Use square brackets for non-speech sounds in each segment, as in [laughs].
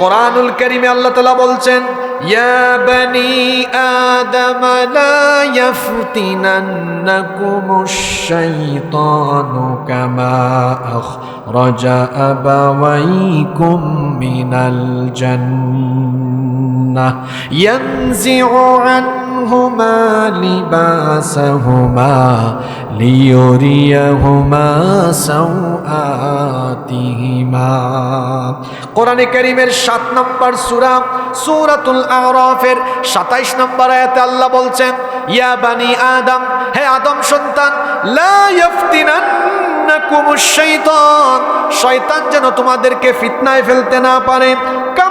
কোরআনুল কারিমে আল্লাহ তালা বলছেন, ইয়া বনি আদম, লা ইয়াফতিনান্নাকুমুশ শাইতানু কামা আখরাজা আবাওয়াইকুম মিনাল জান্নাহ ইয়ানজিউ عنهما لباسهما লিয়রিয়াহুমা সাওআতিহিমা কোরআনে কারীমের 7 নম্বর সূরা সূরাতুল আরাফের 27 নম্বর আয়াতে আল্লাহ বলছেন ইয়া বানি আদম হে আদম সন্তান লা ইয়াফতিনান্নাকুমুশ শাইতান শয়তান যেন তোমাদেরকে ফিতনায় ফেলতে না পারে কামা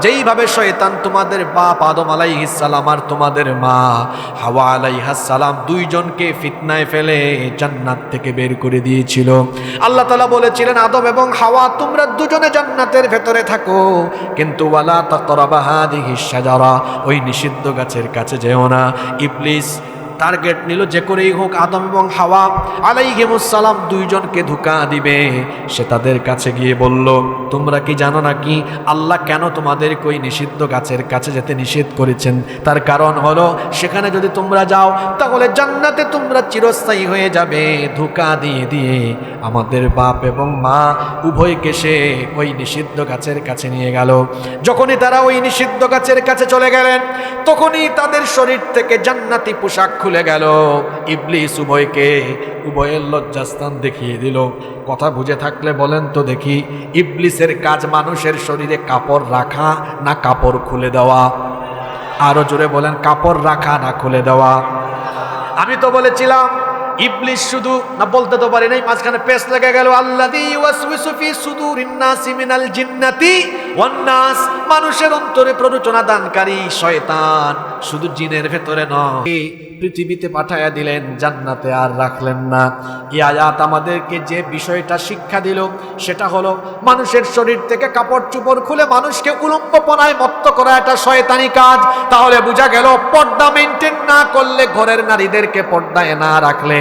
যেইভাবে শয়তান তোমাদের বাপ আদম আলাইহিস সালাম আর তোমাদের মা হাওয়া আলাইহাস সালাম দুইজনকে ফিতনায় ফেলে জান্নাত থেকে বের করে দিয়েছিল। আল্লাহ তাআলা বলেছিলেন, আদম এবং হাওয়া, তোমরা দুজনে জান্নাতের ভেতরে থাকো। কিন্তু ওয়ালা তাকরাবা হাদিহিস শাজারা, ওই নিষিদ্ধ গাছের কাছে যেও না। ইবলিস টার্গেট নিল, যে করেই হোক আদম এবং হাওয়া আলাইহিমুসালাম দুইজনকে ধোকা দিবে। সে তাদের কাছে গিয়ে বলল, তোমরা কি জানো নাকি আল্লাহ কেন তোমাদের কই নিষিদ্ধ গাছের কাছে যেতে নিষেধ করেছেন? তার কারণ হলো, সেখানে যদি তোমরা যাও, তাহলে জান্নাতে তোমরা চিরস্থায়ী হয়ে যাবে। ধোকা দিয়ে দিয়ে আমাদের বাপ এবং মা উভয়কে সে ওই নিষিদ্ধ গাছের কাছে নিয়ে গেল। যখনই তারা ওই নিষিদ্ধ গাছের কাছে চলে গেলেন, তখনই তাদের শরীর থেকে জান্নাতি পোশাক খুলে গেল। ইবলিস উভয়কে উভয়ের লজ্জাস্থান দেখিয়ে দিল। কথা বুঝে থাকলে বলেন তো দেখি, ইবলিসের কাজ মানুষের শরীরে কাপড় রাখা না কাপড় খুলে দেওয়া? আরও জোরে বলেন, কাপড় রাখা না খুলে দেওয়া। আমি তো বলেছিলাম ইবলিস শুধু না বলতে তো পারি নাই, মাঝখানে পেস লেগে গেল, আল্লাযী ওয়াসওয়িসু ফি সুদুরিন নাসি মিনাল জিন্নাতি ওয়ান নাস, মানুষের অন্তরে প্ররোচনা দানকারী শয়তান, শুধু জিনের ভেতরে নয়। পৃথিবীতে পাঠায়া দিলেন, জান্নাতে আর রাখলেন না। এই আয়াত আমাদেরকে যে বিষয়টা শিক্ষা দিল, সেটা হলো মানুষের শরীর থেকে কাপড় চুপড় খুলে মানুষকে উলম্বপনায় মত্ত করা একটা শয়তানি কাজ। তাহলে বোঝা গেল, পর্দা মেনটেন না করলে ঘরের নারীদেরকে পর্দায় না রাখলে।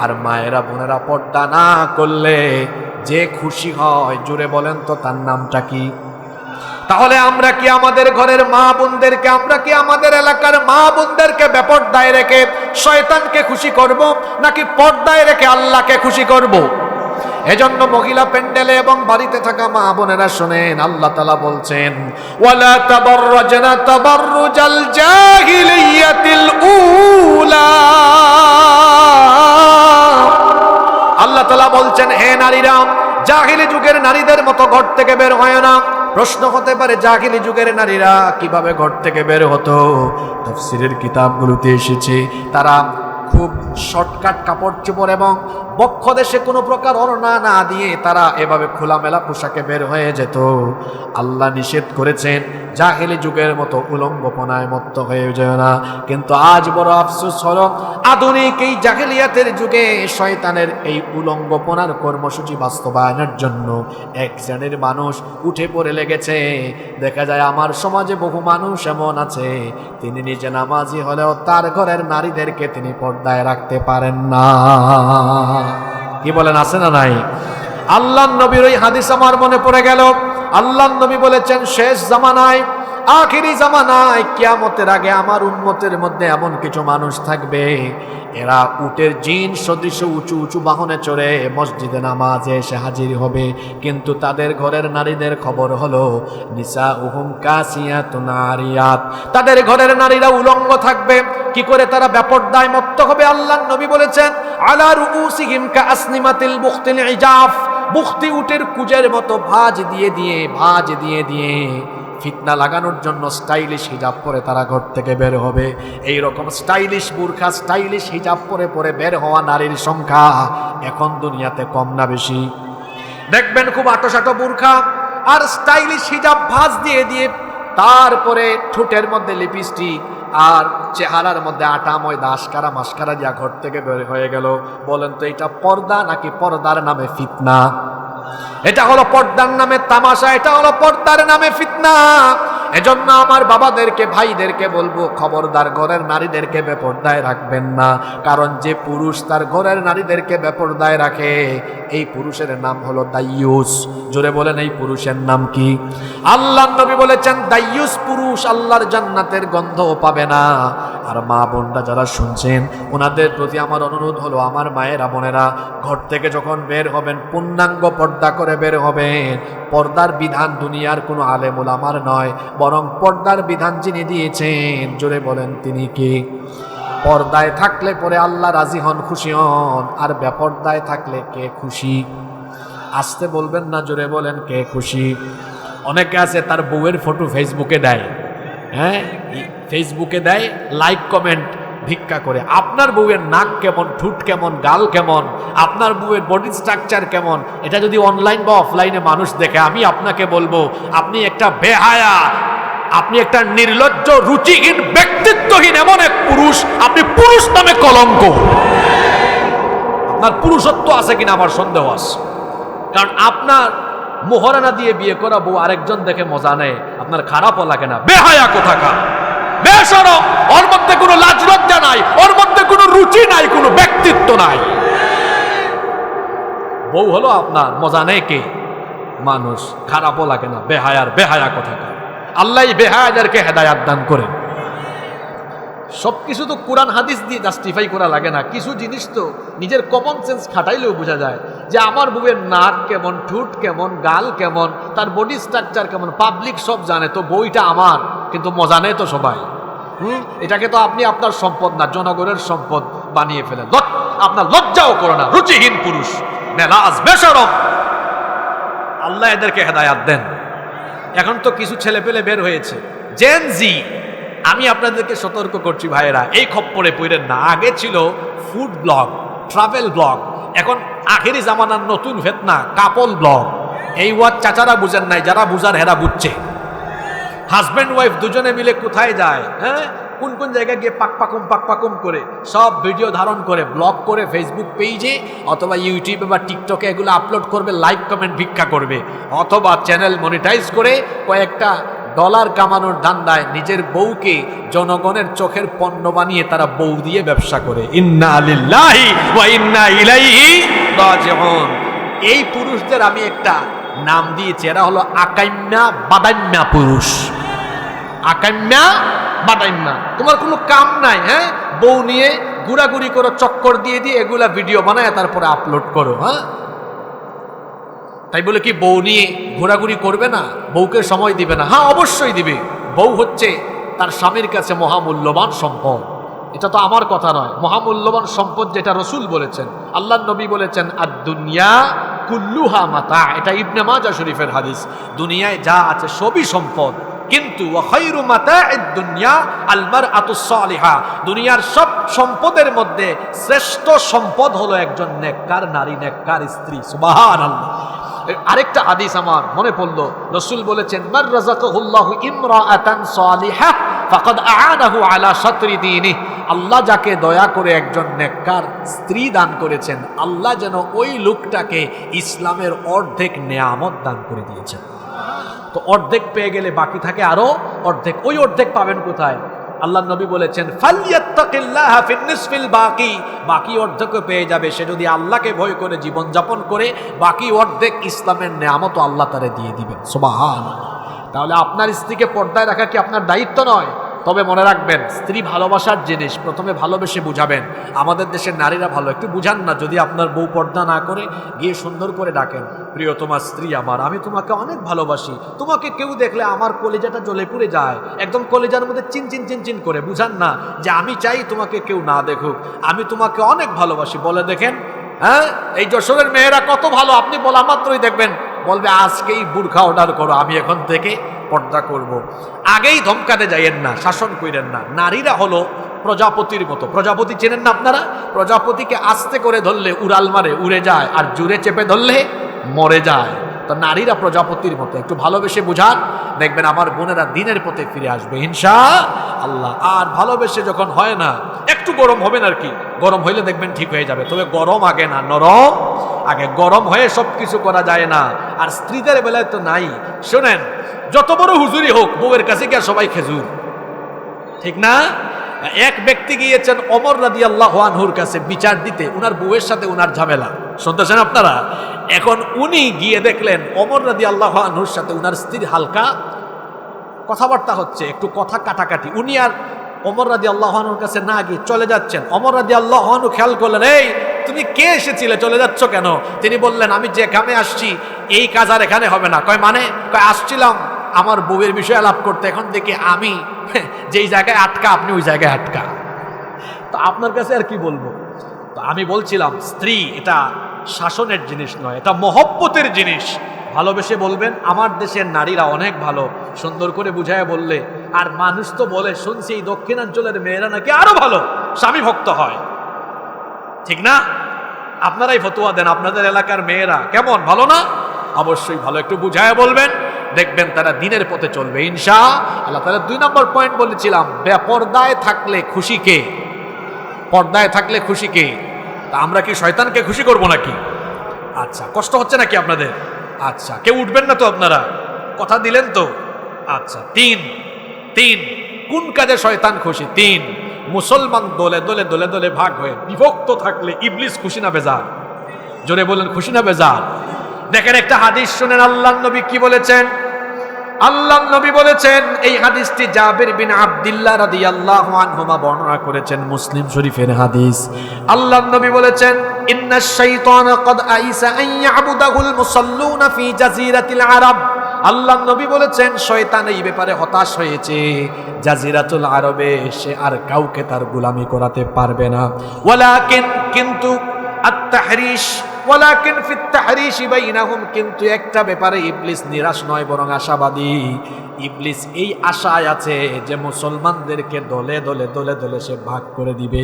আর মায়েরা বোনেরা পর্দা না করলে যে খুশি হয় জুড়ে বলেন তো তার নামটা কি? তাহলে আমরা কি আমাদের ঘরের মা বোনদেরকে, আমরা কি আমাদের এলাকার মা বোনদেরকে বেপর্দায় রেখে শয়তানকে খুশি করব, নাকি পর্দায় রেখে আল্লাহকে খুশি করব? এজন্য মহিলা প্যান্ডেলে এবং বাড়িতে থাকা মা বোনেরা শোনেন, আল্লাহ তালা বলছেন, ওয়ালা তাবাররাজনা তাবাররুজাল জাহিলিয়াতিল উলা। আল্লাহ তালা বলছেন, হে নারীরা, জাহিলি যুগের নারীদের মতো ঘর থেকে বের হয় না। প্রশ্ন হতে পারে, জাহিলি যুগের নারীরা কীভাবে ঘর থেকে বের হতো? তফসিরের কিতাবগুলোতে এসেছে, তারা খুব শর্টকাট কাপড় চোপড় এবং বক্ষ দেশে কোনো প্রকার অরণা না দিয়ে তারা এভাবে খোলামেলা পোশাকে বের হয়ে যেত। আল্লাহ নিষেধ করেছেন, জাহেলি যুগের মতো উলঙ্গপনায় মত্ত হয়ে যায় না। কিন্তু আজ বড় আফসোস হলো, আধুনিক এই জাহেলিয়াতের যুগে শয়তানের এই উলঙ্গপনার কর্মসূচি বাস্তবায়নের জন্য এক শ্রেণির মানুষ উঠে পড়ে লেগেছে। দেখা যায় আমার সমাজে বহু মানুষ এমন আছে, তিনি নিজে নামাজি হলেও তার ঘরের নারীদেরকে তিনি পর্দায় রাখতে পারেন না। কি বলেন, আছে না নাই? আল্লাহ নবীর ওই হাদিস আমার মনে পড়ে গেল। আল্লাহ নবী বলেছেন, শেষ জামানায় আখিরি জামানায় কিয়ামতের আগে আমার উন্মতের মধ্যে এমন কিছু মানুষ থাকবে, এরা উটের জিন সদৃশ উঁচু উঁচু বাহনে চড়ে মসজিদে নামাজে এসে হাজির হবে। কিন্তু তাদের ঘরের নারীদের খবর হলো নিসা উহুম কাসিয়াত নারিয়াত তাদের ঘরের নারীরা উলঙ্গ থাকবে। কি করে তারা ব্যাপরদায় মত্ত হবে আল্লাহ নবী বলেছেন, আলা রুউসিহিম কা আসনিমাতিল বুখতিল ইজাফ। বুখতি উটের কুজের মতো ভাজ দিয়ে দিয়ে, ভাজ দিয়ে দিয়ে। ফিতনা লাগানোর জন্য স্টাইলিশ হিজাব পরে তারা ঘর থেকে বের হবে। এই রকম স্টাইলিশ বুরখা, স্টাইলিশ হিজাব পরে পরে বের হওয়া নারীর সংখ্যা এখন দুনিয়াতে কম না বেশি। দেখবেন খুব আটোসাটো বুরখা আর স্টাইলিশ হিজাব ভাঁজ দিয়ে দিয়ে তারপরে ঠোঁটের মধ্যে লিপস্টিক আর চেহারার মধ্যে আটা, ময়দা, আশকারা মাস্কারা দিয়া ঘর থেকে বের হয়ে গেল। বলেন তো এটা পর্দা নাকি পর্দার নামে ফিতনা? এটা হলো পর্দার নামে তামাশা এটা হলো পর্দার নামে ফিতনা। এজন্য আমার বাবাদেরকে, ভাইদেরকে বলব, খবরদার ঘরের নারীদেরকে বেপর্দায় রাখবেন না। কারণ যে পুরুষ তার ঘরের নারীদেরকে বেপর্দায় রাখে, এই পুরুষের নাম হলো দাইয়ুস। জোরে বলেন, এই পুরুষের নাম কি? আল্লাহ নবী বলেছেন, দাইয়ুস পুরুষ আল্লাহর জান্নাতের গন্ধও পাবে না। আর মা বোনরা যারা শুনছেন, ওনাদের প্রতি আমার অনুরোধ হলো, আমার মায়েরা, বোনেরা, ঘর থেকে যখন বের হবেন, পূর্ণাঙ্গ পর্দা করে বের হবেন। পর্দার বিধান দুনিয়ার কোনো আলেমুল আমার নয়। বরং পর্দার বিধান যিনি দিয়েছেন, জোরে বলেন তিনি কি? পর্দায় থাকলে পরে আল্লাহ রাজি হন, খুশি হন। আর বেপর্দায় থাকলে কে খুশি? আসতে বলবেন না, জোরে বলেন কে খুশি? অনেকে আছে, তার বউয়ের ফটো ফেসবুকে দেয়। হ্যাঁ ফেসবুকে দেয় লাইক কমেন্ট ভিক্ষা করে, আপনার বউয়ের নাক কেমন, ঠুট কেমন, গাল কেমন, আপনার বউয়ের বডি স্ট্রাকচার কেমন, এটা যদি অনলাইন বা অফলাইনে মানুষ দেখে, আমি আপনাকে বলব, আপনি একটা বেহায়া, আপনি একটা নির্লজ্জ, রুচিহীন, ব্যক্তিত্বহীন এমন এক পুরুষ, আপনি পুরুষ নামে কলঙ্ক। আপনার পুরুষত্ব আছে কিনা আমার সন্দেহ আছে। কারণ আপনার মোহরানা দিয়ে বিয়ে করা বউ আরেকজন দেখে মজা নেয়, আপনার খারাপও লাগে না, বেহায়া কোথাকা বেসরম ওর মধ্যে কোনো লাজলজ্জা নাই, ওর মধ্যে কোনো রুচি নাই, কোনো ব্যক্তিত্ব নাই। বউ হলো আপনার, মজা নেই কে? মানুষ খারাপও লাগে না, বেহায়ার বেহায়া কথা আল্লাহ বেহায়াদেরকে হেদায়াত দান করেন। সব কিছু তো কোরআন হাদিস দিয়ে জাস্টিফাই করা লাগে না। কিছু জিনিস তো নিজের কমন সেন্স খাটাইলেও বোঝা যায় যে আমার বউয়ের নাক কেমন, ঠুট কেমন, গাল কেমন, তার বডি স্ট্রাকচার কেমন পাবলিক সব জানে, তো বইটা আমার, কিন্তু মজা নেই তো সবাই। হুম? এটাকে তো আপনি আপনার সম্পদ না, জনগণের সম্পদ বানিয়ে ফেলেন। আপনার লজ্জাও করে না, রুচিহীন পুরুষ। আল্লাহ এদেরকে হেদায়াত দেন। এখন তো কিছু ছেলে পেলে বের হয়েছে। জেন জি আমি আপনাদেরকে সতর্ক করছি ভাইয়েরা, এই খপ্পরে পড়েন না। আগে ছিল ফুড ব্লগ ট্রাভেল ব্লগ এখন আখেরি জামানার নতুন ফেতনা, কাপল ব্লগ এই ওয়াদ চাচারা বুঝেন নাই, যারা বুঝার হেরা বুঝছে। হাজব্যান্ড ওয়াইফ দুজনে মিলে কোথায় যায় হ্যাঁ? কোন কোন জায়গায় গিয়ে পাক পাকুম পাক পাকুম করে সব ভিডিও ধারণ করে ব্লগ করে ফেসবুক পেজে অথবা ইউটিউবে বা টিকটকে এগুলো আপলোড করবে লাইক কমেন্ট ভিক্ষা করবে। অথবা চ্যানেল মনিটাইজ করে কয়েকটা ডলার কামানোর ধান্দায় নিজের বউকে জনগণের চোখের পণ্য বানিয়ে তারা বউ দিয়ে ব্যবসা করে। ইন্না আলিল্লাহি ইন্না ইলাইহি এই পুরুষদের আমি একটা নাম দিয়েছি, এরা হলো আকাইম্যা বাদাম্যা পুরুষ। আকাম্যা বাদাইম্যা। তোমার কোনো কাম নাই হ্যাঁ? বউ নিয়ে ঘুরাঘুরি করো চক্কর দিয়ে দিয়ে এগুলা ভিডিও বানায় তারপরে আপলোড করো হ্যাঁ? তাই বলে কি, বউ নিয়ে ঘোরাঘুরি করবে না, বউকে সময় দিবে না। হ্যাঁ অবশ্যই দিবে। বউ হচ্ছে তার স্বামীর কাছে মহামূল্যবান সম্পদ। এটা তো আমার কথা নয়। মহামূল্যবান সম্পদ যেটা রসুল বলেছেন আল্লাহ নবী বলেছেন আর দুনিয়া কুল্লুহা মাতা। এটা ইবনে মাজা শরীফের হাদিস। দুনিয়ায় যা আছে সবই সম্পদ। কিন্তু দুনিয়ার সব সম্পদের মধ্যে শ্রেষ্ঠ সম্পদ হলো একজন নেককার নারী, নেককার স্ত্রী। সুবহানাল্লাহ। আরেকটা হাদিস আমার মনে পড়ল। রসুল বলেছেন মার রাযাকাহুল্লাহু ইমরাআতান সালিহা ফাকাদ আ'ানাহু আলা শাতরি দীনিহি। আল্লাহ যাকে দয়া করে একজন নেককার স্ত্রী দান করেছেন, আল্লাহ যেন ওই লোকটাকে ইসলামের অর্ধেক নেয়ামত দান করে দিয়েছেন। তো অর্ধেক পেয়ে গেলে বাকি থাকে আরও অর্ধেক। ওই অর্ধেক পাবেন কোথায়? আল্লাহ নবী বলেছেন বাকি। বাকি অর্ধেক পেয়ে যাবে। সে যদি আল্লাহকে ভয় করে, জীবনযাপন করে, বাকি অর্ধেক ইসলামের নেয়ামত আল্লাহ তারে দিয়ে দিবেন। সোবাহ তাহলে আপনার স্ত্রীকে পর্দায় রাখা কি আপনার দায়িত্ব নয়? তবে মনে রাখবেন, স্ত্রী ভালোবাসার জিনিস, প্রথমে ভালোবেসে বুঝাবেন। আমাদের দেশের নারীরা ভালো, একটু বুঝান না, যদি আপনার বউ পর্দা না করে, গিয়ে সুন্দর করে ডাকেন, প্রিয়, তোমার স্ত্রী আমার, আমি তোমাকে অনেক ভালোবাসি, তোমাকে কেউ দেখলে আমার কলেজাটা জ্বলে পুড়ে যায়। একদম কলেজার মধ্যে চিন চিন চিন চিন করে বুঝান না যে আমি চাই তোমাকে কেউ না দেখুক, আমি তোমাকে অনেক ভালোবাসি। বলে দেখেন হ্যাঁ এই যশোরের মেয়েরা কত ভালো, আপনি বলা মাত্রই দেখবেন। বলবে, আজকেই বুর্খা অর্ডার করো, আমি এখন থেকে পর্দা করব। আগেই ধমকাতে যাইয়েন না, শাসন কইরেন না। নারীরা হলো প্রজাপতির মতো। প্রজাপতি চেনেন না আপনারা? প্রজাপতিকে আস্তে করে ধরলে উড়াল মারে, উড়ে যায়, আর জুড়ে চেপে ধরলে মরে যায়। তো নারীরা প্রজাপতির মতো। একটু ভালোবেসে বুঝান। দেখবেন আমার বোনেরা দিনের পথে ফিরে আসবে হিংসা আল্লাহ। আর ভালোবেসে যখন হয় না একটু গরম হবেন আর কি? গরম হইলে দেখবেন ঠিক হয়ে যাবে। তবে গরম আগে না, নরম আগে। গরম হয়ে সব কিছু করা যায় না। আর স্ত্রীদের বেলায় তো নাই। শোনেন, যত বড় হুজুরি হোক, বউয়ের কাছে গিয়ে সবাই খেজুর। ঠিক না? এক ব্যক্তি গিয়েছেন অমর রাদি আল্লাহ কাছে বিচার দিতে। উনার বউয়ের সাথে উনার ঝামেলা। শুনতেছেন আপনারা? এখন উনি গিয়ে দেখলেন অমর রাদি আল্লাহ আনহুর সাথে উনার স্ত্রীর হালকা কথাবার্তা হচ্ছে, একটু কথা কাটাকাটি। উনি আর অমর রাদি আল্লাহানুর কাছে না গিয়ে চলে যাচ্ছেন। অমর রাদি আল্লাহানু খেয়াল করলেন, এই, তুমি কে এসেছিলে? চলে যাচ্ছ কেন? তিনি বললেন, আমি যে কামে আসছি, এই কাজ আর এখানে হবে না। কয় মানে? কয়, আসছিলাম আমার বউয়ের বিষয়ে আলাপ করতে। এখন দেখি আমি [laughs] যেই জায়গায় আটকা, আপনি ওই জায়গায় আটকা। তো আপনার কাছে আর কি বলব? তো আমি বলছিলাম, স্ত্রী, এটা শাসনের জিনিস নয়, এটা মহব্বতের জিনিস। ভালোবেসে বলবেন, আমার দেশের নারীরা অনেক ভালো। সুন্দর করে বুঝায় বললে, আর মানুষ তো বলে, শুনছি এই দক্ষিণাঞ্চলের মেয়েরা নাকি আরও ভালো। স্বামী ভক্ত হয়। ঠিক না? আপনারাই ফতোয়া দেন, আপনাদের এলাকার মেয়েরা কেমন, ভালো না? অবশ্যই ভালো, একটু বুঝায় বলবেন। দেখবেন তারা দিনের পথে চলবে, ইনশা আল্লাহ তাহলে দুই নম্বর পয়েন্ট বলেছিলাম, বেপর্দায় থাকলে খুশি কে? পর্দায় থাকলে খুশি কে? তা আমরা কি শয়তানকে খুশি করব নাকি? আচ্ছা কষ্ট হচ্ছে নাকি আপনাদের? আচ্ছা কেউ উঠবেন না তো আপনারা? কথা দিলেন তো? আচ্ছা তিন তিন, কোন কাজে শয়তান খুশি? তিন, মুসলমান দলে দলে দলে দলে ভাগ হয়ে বিভক্ত থাকলে ইবলিস খুশি না বেজার? জোরে বলেন, খুশি না বেজার? দেখেন একটা হাদিস শুনেন আল্লাহ নবী কি বলেছেন? আল্লাহ নবী বলেছেন, এই হাদিসটি জাবির বিন আব্দুল্লাহ রাদিয়াল্লাহু আনহুমা বর্ণনা করেছেন মুসলিম শরীফের হাদিস। আল্লাহ নবী বলেছেন ইন্নাশ শাইতানা কদ আইসা আন ইয়াবুদাহুল মুসাল্লুনা ফি জাজিরাতিল আরব। আল্লাহ নবী বলেছেন, শয়তান এই ব্যাপারে হতাশ হয়েছে। জাজিরাতুল আরবে সে আর কাউকে তার গোলামি করাতে পারবে না। ওয়ালাকিন, কিন্তু আত্তাহরিশ ওয়ালাকিন ফিত তাহরিশি বাইনাহুম, কিন্তু একটা ব্যাপারে ইবলিস নিরাশ নয়, বরং আশাবাদী। ইবলিস এই আশায় আছে যে মুসলমানদেরকে দলে দলে দলে দলে সে ভাগ করে দিবে।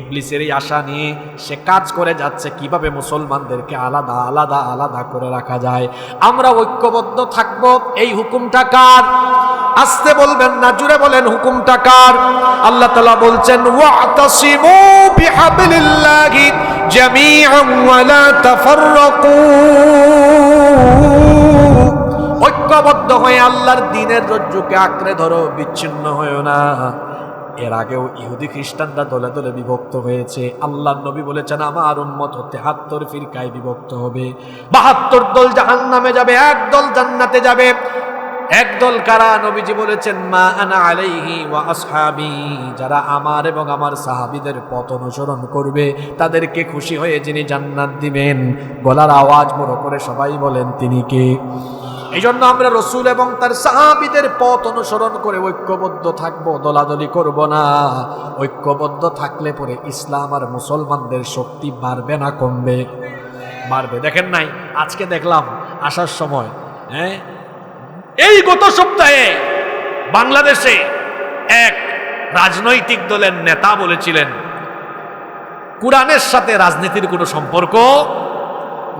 ইবলিসের এই আশা নিয়ে সে কাজ করে যাচ্ছে, কীভাবে মুসলমানদেরকে আলাদা আলাদা আলাদা করে রাখা যায়। আমরা ঐক্যবদ্ধ থাকব, এই হুকুমটা কার? আসতে বলবেন না, জুড়ে বলেন, হুকুমটা কার? আল্লাহ তাআলা বলছেন, ওয়াতাসিমু বিহাবলিল্লাহি জামিআন ওয়ালা ঐক্যবদ্ধ হয়ে আল্লাহর দিনের রজ্জুকে আঁকড়ে ধরো, বিচ্ছিন্ন হয়েও না। এর আগেও ইহুদি খ্রিস্টানরা দলে দলে বিভক্ত হয়েছে। আল্লাহ নবী বলেছেন, আমার উন্মত তেহাত্তর ফিরকায় বিভক্ত হবে। বাহাত্তর দল জাহান নামে যাবে, এক দল জান্নাতে যাবে। একদল কারা? নবীজি বলেছেন, মা আনা আলাইহি ওয়া আসহাবি। যারা আমার এবং আমার সাহাবীদের পথ অনুসরণ করবে, তাদেরকে খুশি হয়ে যিনি জান্নাত দিবেন। গলার আওয়াজ বড় করে সবাই বলেন, তিনি কে? এই জন্য আমরা রসুল এবং তার সাহাবিদের পথ অনুসরণ করে ঐক্যবদ্ধ থাকব, দলাদলি করব না। ঐক্যবদ্ধ থাকলে পরে ইসলাম আর মুসলমানদের শক্তি বাড়বে না, কমবে। বাড়বে। দেখেন নাই, আজকে দেখলাম, আসার সময় হ্যাঁ এই গত সপ্তাহে বাংলাদেশে এক রাজনৈতিক দলের নেতা বলেছিলেন, কোরআনের সাথে রাজনীতির কোনো সম্পর্ক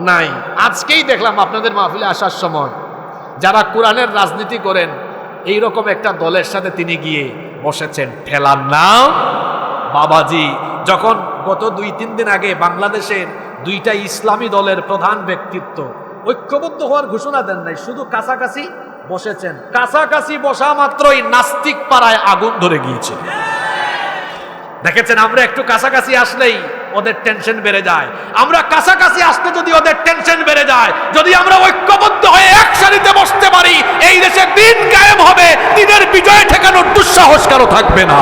নাই। আজকেই দেখলাম আপনাদের মাহফিলে আসার সময় যারা কোরআনের রাজনীতি করেন এই রকম একটা দলের সাথে তিনি গিয়ে বসেছেন। ঠেলার নাম বাবাজি। যখন গত দুই, তিন দিন আগে বাংলাদেশের দুইটা ইসলামী দলের প্রধান ব্যক্তিত্ব ঐক্যবদ্ধ হওয়ার ঘোষণা দেন নাই, শুধু কাছাকাছি বসেছেন। কাছাকাছি বসা মাত্রই নাস্তিক পাড়ায় আগুন ধরে গিয়েছে। দেখেছেন, আমরা একটু কাছাকাছি আসলেই ওদের টেনশন বেড়ে যায়। আমরা কাছাকাছি আসতে যদি ওদের টেনশন বেড়ে যায়, যদি আমরা ঐক্যবদ্ধ হয়ে এক সারিতে বসতে পারি, এই দেশে দিন গায়েব হবে, দিনের বিজয় ঠেকানোর দুঃসাহস কারও থাকবে না।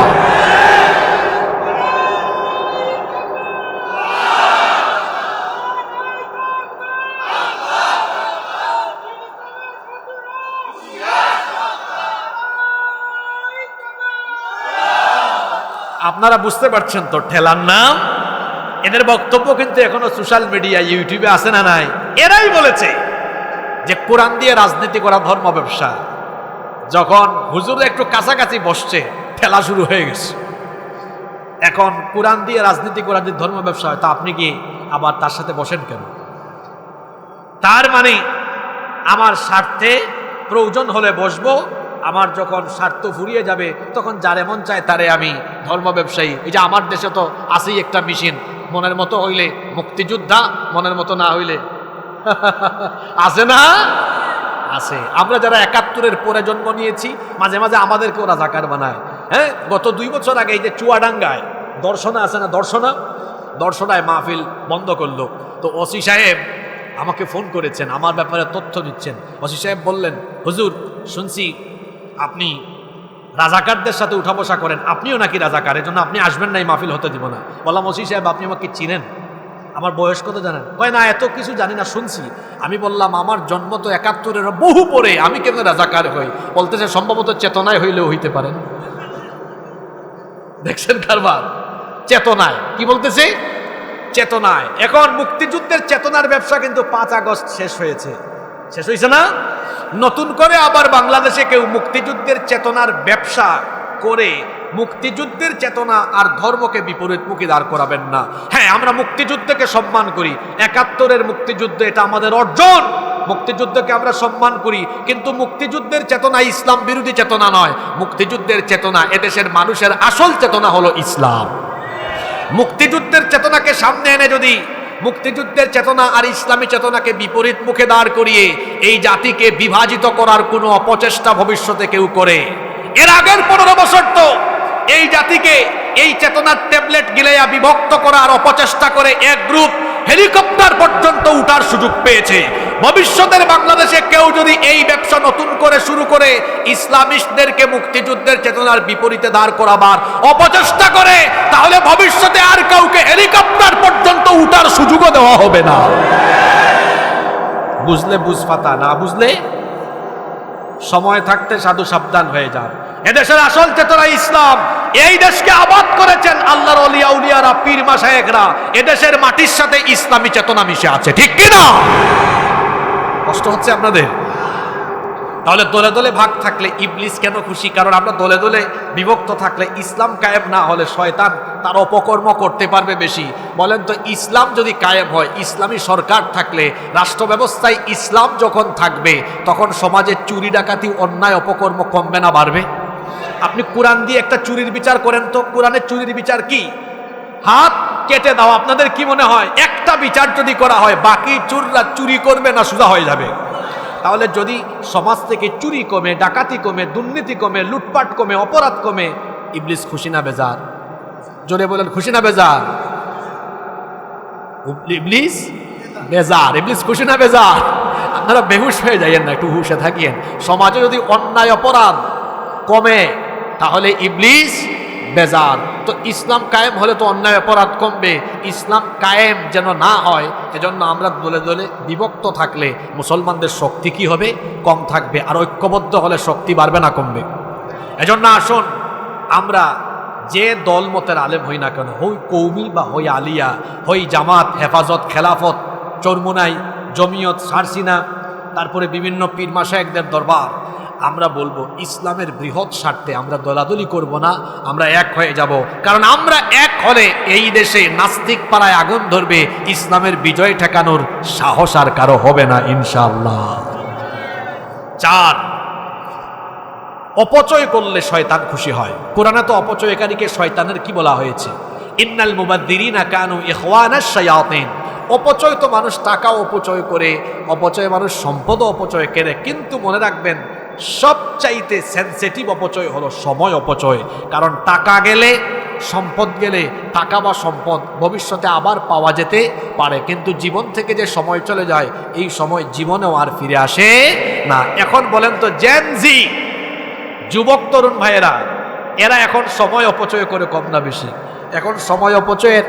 আপনারা বুঝতে পারছেন তো ঠেলার নাম? এদের বক্তব্য কিন্তু এখনও সোশ্যাল মিডিয়া, ইউটিউবে আছে না নাই? এরাই বলেছে যে কোরআন দিয়ে রাজনীতি করা ধর্ম ব্যবসা। যখন হুজুর একটু কাছাকাছি বসছে, ঠেলা শুরু হয়ে গেছে। এখন কোরআন দিয়ে রাজনীতি করা যে ধর্ম ব্যবসা হয়, তা আপনি কি আবার তার সাথে বসেন কেন? তার মানে আমার স্বার্থে প্রয়োজন হলে বসবো আমার যখন স্বার্থ ফুরিয়ে যাবে, তখন যার এমন চায় তারে আমি ধর্ম ব্যবসায়ী। এই যে আমার দেশে তো আছেই একটা মেশিন। মনের মতো হইলে মুক্তিযোদ্ধা, মনের মতো না হইলে [laughs] আছে না? আছে। আমরা যারা একাত্তরের পরে জন্ম নিয়েছি, মাঝে মাঝে আমাদেরকেও রাজাকার বানায়। হ্যাঁ? গত দুই বছর আগে এই যে চুয়াডাঙ্গায়, দর্শনা আছে না দর্শনা? দর্শনায় মাহফিল বন্ধ করল। তো ওসি সাহেব আমাকে ফোন করেছেন, আমার ব্যাপারে তথ্য দিচ্ছেন। ওসি সাহেব বললেন, হুজুর, শুনছি আপনি রাজাকারদের সাথে উঠা বসা করেন। আপনিও নাকি রাজাকার, এজন্য আপনি আসবেন না এই মাহফিল হতে দিব না। বললাম ওসি সাহেব, আপনি আমাকে চিনেন? আমার বয়স কত জানেন? কয়, না, এত কিছু জানি না, শুনছি। আমি বললাম, আমার জন্ম তো একাত্তরের বহু পরে, আমি কেমন রাজাকার হই? বলতেছে, সম্ভবত চেতনায় হইলেও হইতে পারেন। দেখছেন কারবার? চেতনায়। কি বলতেছে? চেতনায়। এখন মুক্তিযুদ্ধের চেতনার ব্যবসা কিন্তু পাঁচ আগস্ট শেষ হয়েছে। শেষ হয়েছে না? নতুন করে আবার বাংলাদেশে কেউ মুক্তিযুদ্ধের চেতনার ব্যবসা করে মুক্তিযুদ্ধের চেতনা আর ধর্মকে বিপরীতমুখী দাঁড় করাবেন না। হ্যাঁ আমরা মুক্তিযুদ্ধকে সম্মান করি। একাত্তরের মুক্তিযুদ্ধ এটা আমাদের অর্জন। মুক্তিযুদ্ধকে আমরা সম্মান করি, কিন্তু মুক্তিযুদ্ধের চেতনা ইসলাম বিরোধী চেতনা নয়। মুক্তিযুদ্ধের চেতনা এদেশের মানুষের আসল চেতনা হলো ইসলাম। মুক্তিযুদ্ধের চেতনাকে সামনে এনে যদি মুক্তিযুদ্ধের চেতনা আর ইসলামী চেতনাকে বিপরীত মুখে দাঁড় করিয়ে এই জাতিকে বিভাজিত করার কোনো অপচেষ্টা ভবিষ্যতে কেউ করে। এর আগের পনেরো বছর তো এই জাতিকে এই চেতনার ট্যাবলেট গিলাইয়া বিভক্ত করার অপচেষ্টা করে এক গ্রুপ হেলিকপ্টার পর্যন্ত উঠার সুযোগ পেয়েছে। ভবিষ্যতের বাংলাদেশে কেউ যদি এই ব্যবসা নতুন করে শুরু করে, ইসলামিস্টদেরকে মুক্তিযুদ্ধের চেতনার বিপরীতে দাঁড় করাবার অপচেষ্টা করে, তাহলে ভবিষ্যতে আর কাউকে হেলিকপ্টার পর্যন্ত উঠার সুযোগও দেওয়া হবে না। বুঝলে বুঝপাতা না বুঝলে? সময় থাকতে সাধু সাবধান হয়ে যান। এদেশের আসল চেতনা ইসলাম, এই দেশকে আবাদ করেছেন আল্লাহর অলিয়া উলিয়ারা, পীর মাসায়েকরা এদেশের মাটির সাথে ইসলামী চেতনা মিশে আছে, ঠিক কি না কষ্ট হচ্ছে আপনাদের? তাহলে দলে দলে ভাগ থাকলে ইবলিস কেন খুশি? কারণ আমরা দলে দলে বিভক্ত থাকলে ইসলাম কায়েম না হলে শয়তান তার অপকর্ম করতে পারবে বেশি। বলেন তো, ইসলাম যদি কায়েম হয়, ইসলামী সরকার থাকলে, রাষ্ট্র ব্যবস্থায় ইসলাম যখন থাকবে, তখন সমাজে চুরি ডাকাতি, অন্যায়, অপকর্ম কমবে না, বাড়বে? আপনি কোরআন দিয়ে একটা চুরির বিচার করেন তো। কোরআনের চুরির বিচার কি? হাত কেটে দাও, আপনাদের কি মনে হয়? একটা বিচার যদি করা হয়, বাকি চুররা চুরি করবে না, সোজা হয়ে যাবে? তাহলে যদি সমাজ থেকে চুরি কমে, ডাকাতি কমে, দুর্নীতি কমে, লুটপাট কমে, অপরাধ কমে, ইবলিস খুশি না বেজার? জোরে বলেন, খুশি না বেজার? ইবলিস বেজার, ইবলিস খুশি না বেজার? আপনারা বেহুশ হয়ে যাইয়েন না, একটু হুশে থাকিয়েন। সমাজে যদি অন্যায়, অপরাধ কমে, তাহলে ইবলিস বেজার। তো ইসলাম কায়েম হলে তো অন্যায় অপরাধ কমবে। ইসলাম কায়েম যেন না হয়, এজন্য আমরা দলে দলে বিভক্ত থাকলে মুসলমানদের শক্তি কি হবে? কম থাকবে। আর ঐক্যবদ্ধ হলে শক্তি বাড়বে না, কমবে। এজন্য আসুন, আমরা যে দল মতের আলেম হই না কেন, হই কৌমি বা হই আলিয়া, হই জামাত, হেফাজত, খেলাফত, চরমুনাই, জমিয়ত, সারসিনা, তারপরে বিভিন্ন পীর মাসায়কদের দরবার। আমরা বলব, ইসলামের বৃহৎ স্বার্থে আমরা দলাদলি করব না, আমরা এক হয়ে যাব। কারণ আমরা এক হলে এই দেশে নাস্তিক পাড়ায় আগুন ধরবে, ইসলামের বিজয় ঠেকানোর সাহস আর কারও হবে না, ইনশাআল্লাহ। চার, অপচয় করলে শয়তান খুশি হয়। কোরআনে তো অপচয়কারীকে শয়তানের কি বলা হয়েছে? ইন্নাল মুবাদ্দিরিনা কানু ইখওয়ানাশ শায়াতিন। অপচয় তো মানুষ টাকা অপচয় করে, অপচয় মানুষ সম্পদ অপচয় করে, কিন্তু মনে রাখবেন সবচাইতে সেন্সিটিভ অপচয় হলো সময় অপচয়। কারণ টাকা গেলে, সম্পদ গেলে, টাকা বা সম্পদ ভবিষ্যতে আবার পাওয়া যেতে পারে। কিন্তু জীবন থেকে যে সময় চলে যায়, এই সময় জীবনেও আর ফিরে আসে না। এখন বলেন তো জেনজি যুবক, তরুণ ভাইয়েরা, এরা এখন সময় অপচয় করে কম না বেশি। এখন সময় অপচয়ের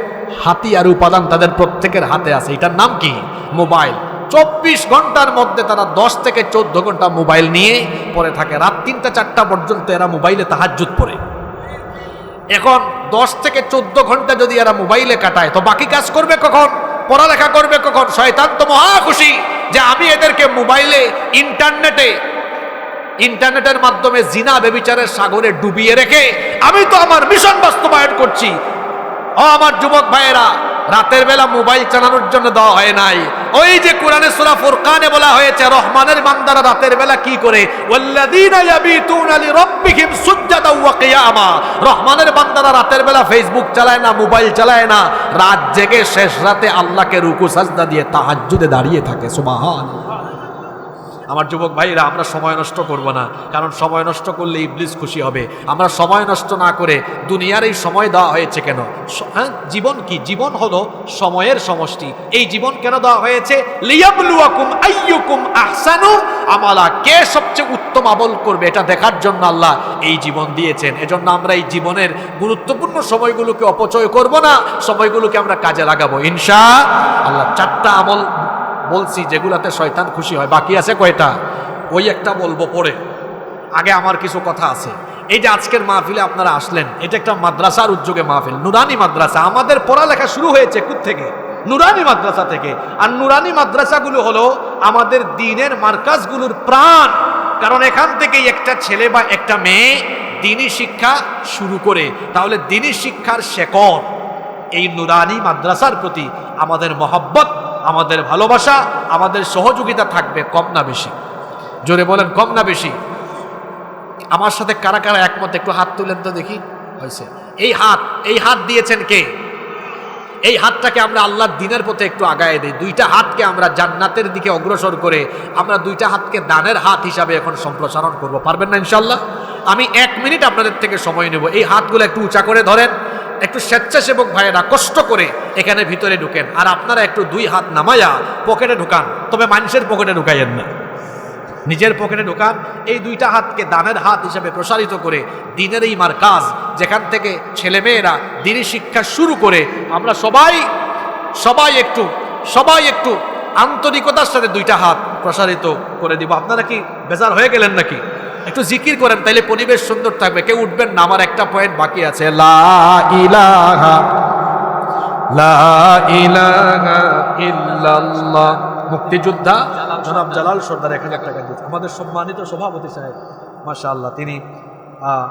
হাতি আর উপাদান তাদের প্রত্যেকের হাতে আছে। এটার নাম কি? মোবাইল। চব্বিশ ঘণ্টার মধ্যে তারা দশ থেকে চোদ্দ ঘণ্টা মোবাইল নিয়ে পরে থাকে। রাত তিনটা, চারটা পর্যন্ত এরা মোবাইলে তাহাজুত পড়ে। এখন দশ থেকে চোদ্দ ঘণ্টা যদি এরা মোবাইলে কাটায়, তো বাকি কাজ করবে কখন? পড়ালেখা করবে কখন? শয়তান তো মহা খুশি যে আমি এদেরকে মোবাইলে, ইন্টারনেটে, ইন্টারনেটের মাধ্যমে জিনা, বেবিচারের সাগরে ডুবিয়ে রেখে আমি তো আমার মিশন বাস্তবায়ন করছি। ও আমার যুবক ভাইয়েরা, রাতের বেলা মোবাইল চালানোর জন্য দেওয়া হয় নাই। ওই যে কোরআনে সূরা ফুরকানে বলা হয়েছে, রহমানের বান্দারা রাতের বেলা কি করে? রহমানের বান্দারা রাতের বেলা ফেসবুক চালায় না, মোবাইল চালায় না। রাত জেগে শেষ রাতে আল্লাহকে রুকু সাজদা দিয়ে তাহাজ্জুদে দাঁড়িয়ে থাকে, সুবহানাল্লাহ। আমার যুবক ভাইরা, আমরা সময় নষ্ট করব না। কারণ সময় নষ্ট করলে ইবলিস খুশি হবে। আমরা সময় নষ্ট না করে দুনিয়ার এই সময় দেওয়া হয়েছে কেন? হ্যাঁ? জীবন কি? জীবন হলো সময়ের সমষ্টি। এই জীবন কেন দেওয়া হয়েছে? আমালা কে সবচেয়ে উত্তম আমল করবে এটা দেখার জন্য আল্লাহ এই জীবন দিয়েছেন। এজন্য আমরা এই জীবনের গুরুত্বপূর্ণ সময়গুলোকে অপচয় করব না। সময়গুলোকে আমরা কাজে লাগাবো। ইনশা আল্লাহ চারটা আমল বলছি, যেগুলাতে শয়তান খুশি হয়। বাকি আছে কয়টা? ওই একটা বলব পরে। আগে আমার কিছু কথা আছে। এই যে আজকের মাহফিলে আপনারা আসলেন, এটা একটা মাদ্রাসার উদ্যোগে মাহফিল। নুরানি মাদ্রাসা। আমাদের পড়ালেখা শুরু হয়েছে কোথ থেকে নুরানি মাদ্রাসা থেকে। আর নুরানি মাদ্রাসাগুলো হলো আমাদের দিনের মার্কাজগুলোর প্রাণ। কারণ এখান থেকেই একটা ছেলে বা একটা মেয়ে দিনী শিক্ষা শুরু করে। তাহলে দিনী শিক্ষার শেকড় এই নুরানি মাদ্রাসার প্রতি আমাদের মহব্বত আমাদের ভালোবাসা, আমাদের সহযোগিতা থাকবে কম না বেশি। জোরে বলেন, কম না বেশি। আমার সাথে কারা কারা একমত? একটু হাত তুলেন তো দেখি। হয়েছে। এই হাত এই হাত দিয়েছেন কে? এই হাতটাকে আমরা আল্লাহর দিনের পথে একটু আগায় দিই। দুইটা হাতকে আমরা জান্নাতের দিকে অগ্রসর করে আমরা দুইটা হাতকে দানের হাত হিসাবে এখন সম্প্রসারণ করব। পারবেন না ইনশাল্লাহ আমি এক মিনিট আপনাদের থেকে সময় নেব। এই হাতগুলো একটু উঁচা করে ধরেন। একটু স্বেচ্ছাসেবক ভাইয়েরা কষ্ট করে এখানে ভিতরে ঢুকেন। আর আপনারা একটু দুই হাত নামায়া পকেটে ঢুকান। তবে মানুষের পকেটে ঢুকাইয়েন না। নিজের পকেটে ঢোকান। এই দুইটা হাতকে দানের হাত হিসেবে প্রসারিত করে দিনের এই মার কাজ, যেখান থেকে ছেলেমেয়েরা দিনী শিক্ষা শুরু করে আমরা সবাই সবাই একটু সবাই একটু আন্তরিকতার সাথে দুইটা হাত প্রসারিত করে দিব। আপনারা কি বেজার হয়ে গেলেন নাকি? একটু জিকির করেন, তাইলে পরিবেশ সুন্দর থাকবে। কেউ উঠবেন না, আমার একটা পয়েন্ট বাকি আছে। লা ইলাহা লা ইলাহা ইল্লাল্লাহ। মুক্তিযোদ্ধা জনাব জালাল সর্দার এক হাজার টাকা আমাদের সম্মানিত সভাপতি সাহেব, মাশাআল্লাহ, তিনি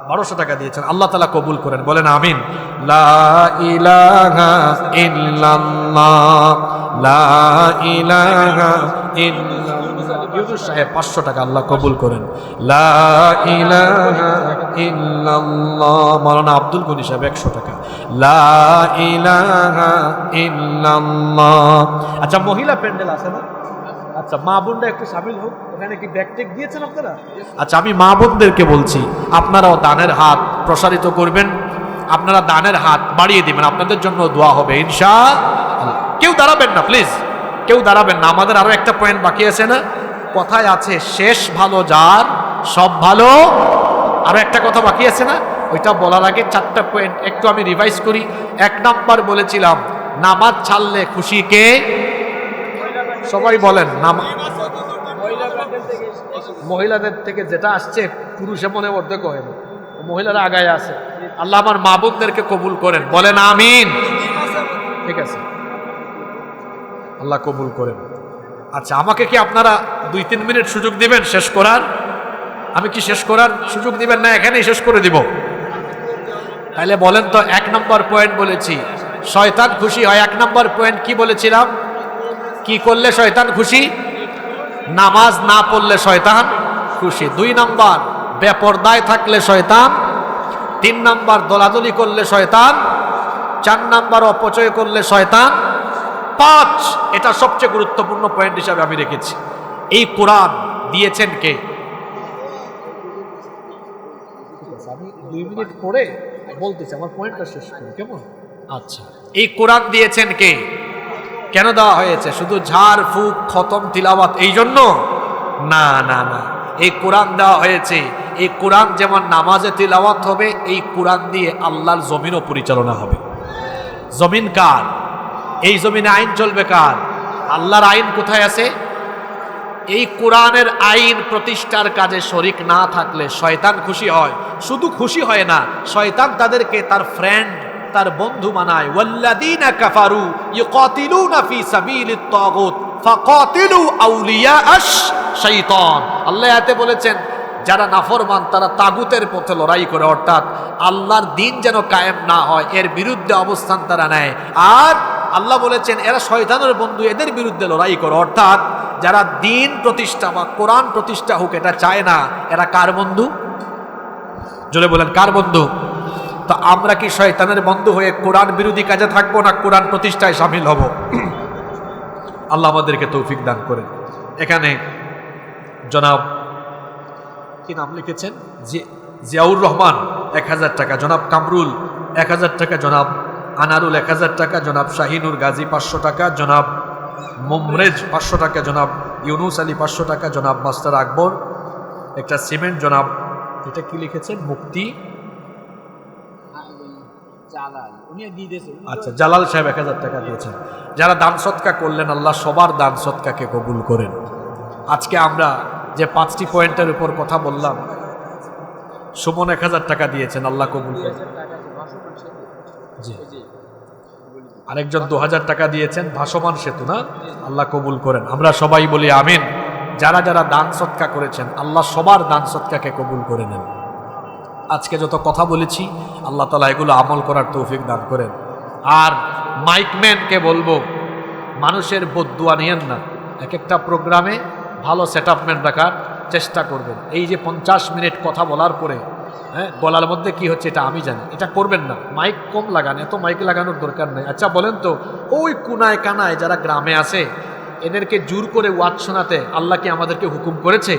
বারোশো টাকা দিয়েছেন। আল্লাহ তালা কবুল করেন। বলেন, আমিন। সাহেব, পাঁচশো টাকা আল্লাহ কবুল করেন। মাওলানা আব্দুল গনি সাহেব, একশো টাকা। আচ্ছা মহিলা প্যান্ডেল আছে না? আচ্ছা মা বোনরা একটু সামিল হোক। ওখানে কি ব্যাগ টেক দিয়েছেন আপনারা? আচ্ছা আমি মা বোনদেরকে বলছি, আপনারাও দানের হাত প্রসারিত করবেন, আপনারা দানের হাত বাড়িয়ে দিবেন, আপনাদের জন্য দোয়া হবে ইনশা কেউ দাঁড়াবেন না, প্লিজ। কেউ দাঁড়াবেন না, আমাদের আরও একটা পয়েন্ট বাকি আছে না? কথায় আছে, শেষ ভালো যার, সব ভালো। আরও একটা কথা বাকি আছে না? ওইটা বলার আগে চারটা পয়েন্ট একটু আমি রিভাইজ করি। এক নাম্বার বলেছিলাম, নামাজ ছাড়লে খুশি কে? সবাই বলেন, নামা মহিলাদের থেকে যেটা আসছে, পুরুষে মনে অর্ধেক হয়। না মহিলারা আগায় আছে। আল্লাহ আমার মা বোনদেরকে কবুল করেন। বলেন, আমিন। ঠিক আছে। আল্লাহ কবুল করেন। আচ্ছা আমাকে কি আপনারা দুই তিন মিনিট সুযোগ দিবেন শেষ করার? আমি কি শেষ করার সুযোগ দিবেন? না, এখানেই শেষ করে দিব। তাহলে বলেন তো, এক নম্বর পয়েন্ট বলেছি। শয়তান খুশি হয়, এক নম্বর পয়েন্ট কি বলেছিলাম? কি করলে শয়তান খুশি? নামাজ না পড়লে শয়তান খুশি। দুই নম্বর বেপরদায় থাকলে শয়তান তিন নম্বর দলাদলি করলে শয়তান চার নাম্বার অপচয় করলে শয়তান পাঁচ এটা সবচেয়ে গুরুত্বপূর্ণ পয়েন্ট হিসাবে আমি রেখেছি। এই কোরআন দিয়েছেন কে? আমি দুই মিনিট পরে বলতেছি আমার পয়েন্টটা শেষ করি কেমন? আচ্ছা এই কোরআন দিয়েছেন কে? কেন দেওয়া হয়েছে? শুধু ঝাড়, ফুক, খতম, তিলাওয়াত এই জন্য? না না না। এই কোরআন দেওয়া হয়েছে। এই কোরআন যেমন নামাজে তিলাওয়াত হবে, এই কোরআন দিয়ে আল্লাহর জমিনও পরিচালনা হবে। জমিন কার? এই জমিনে আইন চলবে কার? আল্লাহর আইন কোথায় আছে? এই কোরআনের আইন প্রতিষ্ঠার কাজে শরিক না থাকলে শয়তান খুশি হয়। শুধু খুশি হয় না, শয়তান তাদেরকে তার ফ্রেন্ড তার বন্ধু বানায় ওয়াল্লাযীনা কাফারু ইউকাতিলুনা ফি সাবিলিত তাগুত, ফাকাতিলু আউলিয়া আশ শাইতান। আল্লাহ এতে বলেছেন, যারা নাফরমান, তারা তাগুতের পথে লড়াই করে, অর্থাৎ আল্লাহর দিন যেন কায়েম না হয়, এর বিরুদ্ধে অবস্থান তারা নেয়। আর আল্লাহ বলেছেন, এরা শয়তানের বন্ধু, এদের বিরুদ্ধে লড়াই করে। অর্থাৎ যারা দিন প্রতিষ্ঠা বা কোরআন প্রতিষ্ঠা হোক, এটা চায় না। এরা কার বন্ধু? জোরে বলেন, কার বন্ধু? তো আমরা কি শয়তানের বন্ধু হয়ে কোরআন বিরোধী কাজে থাকব না কোরআন প্রতিষ্ঠায় সামিল হব? আল্লাহ আমাদেরকে তৌফিক দান করেন। এখানে জনাব, কি নাম লিখেছেন? জিয়াউর রহমান, এক হাজার টাকা। জনাব কামরুল, এক হাজার টাকা। জনাব আনারুল, এক হাজার টাকা। জনাব শাহিনুর গাজী, পাঁচশো টাকা। জনাব মোমরেজ, পাঁচশো টাকা। জনাব ইউনুস আলী, পাঁচশো টাকা। জনাব মাস্টার আকবর, একটা সিমেন্ট। জনাব, এটা কি লিখেছেন? মুক্তি আচ্ছা জালাল সাহেব এক হাজার টাকা দিয়েছেন। যারা দান সৎকা করলেন, আল্লাহ সবার দান সৎকাকে কবুল করেন। আজকে আমরা যে পাঁচটি পয়েন্টের উপর কথা বললাম, সুমন এক হাজার টাকা দিয়েছেন, আল্লাহ কবুল করেন। জি। আরেকজন দু হাজার টাকা দিয়েছেন, ভাসমান সেতু, না? আল্লাহ কবুল করেন। আমরা সবাই বলি আমিন। যারা যারা দান সৎকা করেছেন, আল্লাহ সবার দান সৎকাকে কবুল করে নেন। আজকে যত কথা বলেছি, আল্লাহ তালা এগুলো আমল করার তৌফিক দান করেন। আর মাইকম্যানকে বলব, মানুষের বদুয়া নিয়েন না। এক একটা প্রোগ্রামে ভালো সেট রাখার চেষ্টা করবেন। এই যে পঞ্চাশ মিনিট কথা বলার পরে হ্যাঁ গলার মধ্যে কি হচ্ছে এটা আমি জানি। এটা করবেন না। মাইক কম লাগান, এত মাইক লাগানোর দরকার নেই। আচ্ছা বলেন তো, ওই কুনায় কানায় যারা গ্রামে আছে, এদেরকে জোর করে ওয়াজ শোনাতে আল্লাহ কি আমাদেরকে হুকুম করেছে?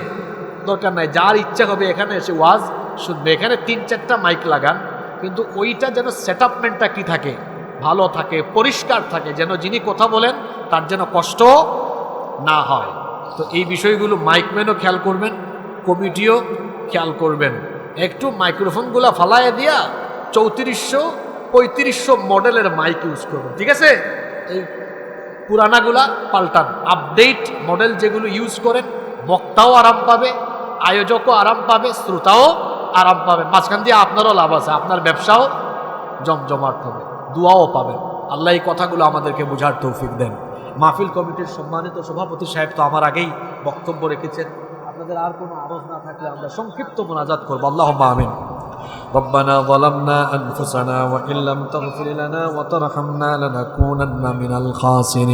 দরকার নাই। যার ইচ্ছা হবে এখানে এসে ওয়াজ শুনবে। এখানে তিন চারটা মাইক লাগান, কিন্তু ওইটা যেন সেট আপমেন্টটা কী থাকে, ভালো থাকে, পরিষ্কার থাকে, যেন যিনি কথা বলেন তার যেন কষ্ট না হয়। তো এই বিষয়গুলো মাইকম্যানও খেয়াল করবেন, কমিটিও খেয়াল করবেন। একটু মাইক্রোফোনগুলো ফালায় দিয়া চৌত্রিশশো পঁয়ত্রিশশো মডেলের মাইক ইউজ করবেন ঠিক আছে? এই পুরানাগুলা পাল্টান। আপডেট মডেল যেগুলো ইউজ করেন, বক্তাও আরাম পাবে আয়োজকও আরাম পাবে শ্রোতাও আরাম পাবে মাঝখান দিয়ে আপনারও লাভ আছে আপনার ব্যবসাও জমজমাট হবে দুয়াও পাবেন আল্লাহ এই কথাগুলো আমাদেরকে বোঝার তৌফিক দেন মাহফিল কমিটির সম্মানিত সভাপতি সাহেব তো আমার আগেই বক্তব্য রেখেছেন আপনাদের আর কোনো আরজ না থাকলে আমরা সংক্ষিপ্ত মোনাজাত করবো আল্লাহ আমিন ربنا ظلمنا أنفسنا وإن لم تغفر لنا وترحمنا لنكونن من الخاسرين